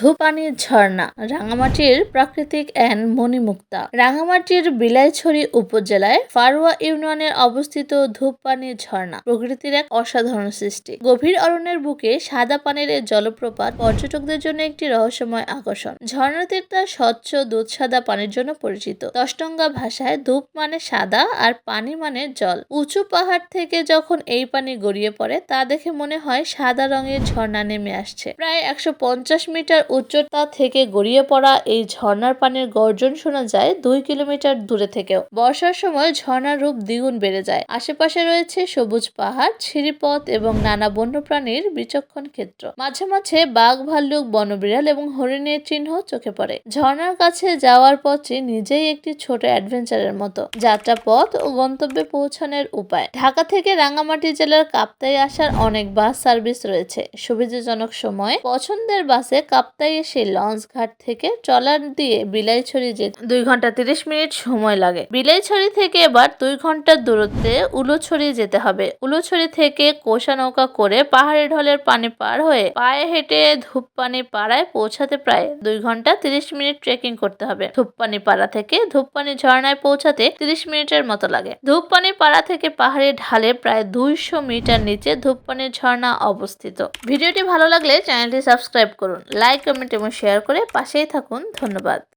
ধূপানির ঝর্ণা, রাঙামাটির প্রাকৃতিক অ্যান্ড মণিমুক্তা। রাঙামাটির বিলাইছড়ি উপজেলায় ফারুয়া ইউনিয়নের অবস্থিত ধূপপানির ঝর্ণা, প্রকৃতির এক অসাধারণ সৃষ্টি। গভীর অরণ্যের বুকে সাদা পানির এই জলপ্রপাত পর্যটকদের জন্য একটি রহস্যময় আকর্ষণ। ঝর্ণাটির তার স্বচ্ছ দুধ সাদা পানির জন্য পরিচিত। দশটঙ্গা ভাষায় ধূপ মানে সাদা আর পানি মানে জল। উঁচু পাহাড় থেকে যখন এই পানি গড়িয়ে পড়ে, তা দেখে মনে হয় সাদা রঙের ঝর্ণা নেমে আসছে। প্রায় একশো পঞ্চাশ মিটার উচ্চতা থেকে গড়িয়ে পড়া এই ঝর্ণার পানির গর্জন শোনা যায় দুই কিলোমিটার দূরে থেকেও। বর্ষার সময় ঝর্ণার রূপ দ্বিগুণ বেড়ে যায়। আশেপাশে রয়েছে সবুজ পাহাড় ছিরিপথ এবং নানা বন্যপ্রাণীর বিচক্ষণ ক্ষেত্র। মাঝে মাঝে বাঘ, ভাল্লুক, বনবিড়াল এবং হরিণের চিহ্ন চোখে পড়ে। ঝর্ণার কাছে যাওয়ার পথটি নিজেই একটি ছোট অ্যাডভেঞ্চারের মতো। যাত্রা পথ ও গন্তব্যে পৌঁছানোর উপায়। ঢাকা থেকে রাঙ্গামাটি জেলার কাপ্তাই আসার অনেক বাস সার্ভিস রয়েছে। সুবিধাজনক সময় পছন্দের বাসে কাপ্তাই এসে লঞ্চ ঘাট থেকে ট্রলার দিয়ে বিলাইছড়ি যেতে দুই ঘণ্টা তিরিশ মিনিট সময় লাগে। বিলাইছড়ি থেকে এবার দুই ঘণ্টার দূরত্বে উলোছড়ি যেতে হবে। উলোছড়ি থেকে কোষা নৌকা করে পাহাড়ি ঢলের পানি পার হয়ে পায়ে হেঁটে ধূপপানি পাড়ায় পৌঁছাতে প্রায় দুই ঘণ্টা তিরিশ মিনিট ট্রেকিং করতে হবে। ধূপপানি পাড়া থেকে ধূপপানি ঝর্ণায় পৌঁছাতে তিরিশ মিনিটের মতো লাগে। ধূপপানি পাড়া থেকে পাহাড়ি ঢালে প্রায় দুইশো মিটার নিচে ধূপপানি ঝর্ণা অবস্থিত। ভিডিওটি ভালো লাগলে চ্যানেলটি সাবস্ক্রাইব করুন, লাইক কমেন্ট এবং শেয়ার করে পাশেই থাকুন। ধন্যবাদ।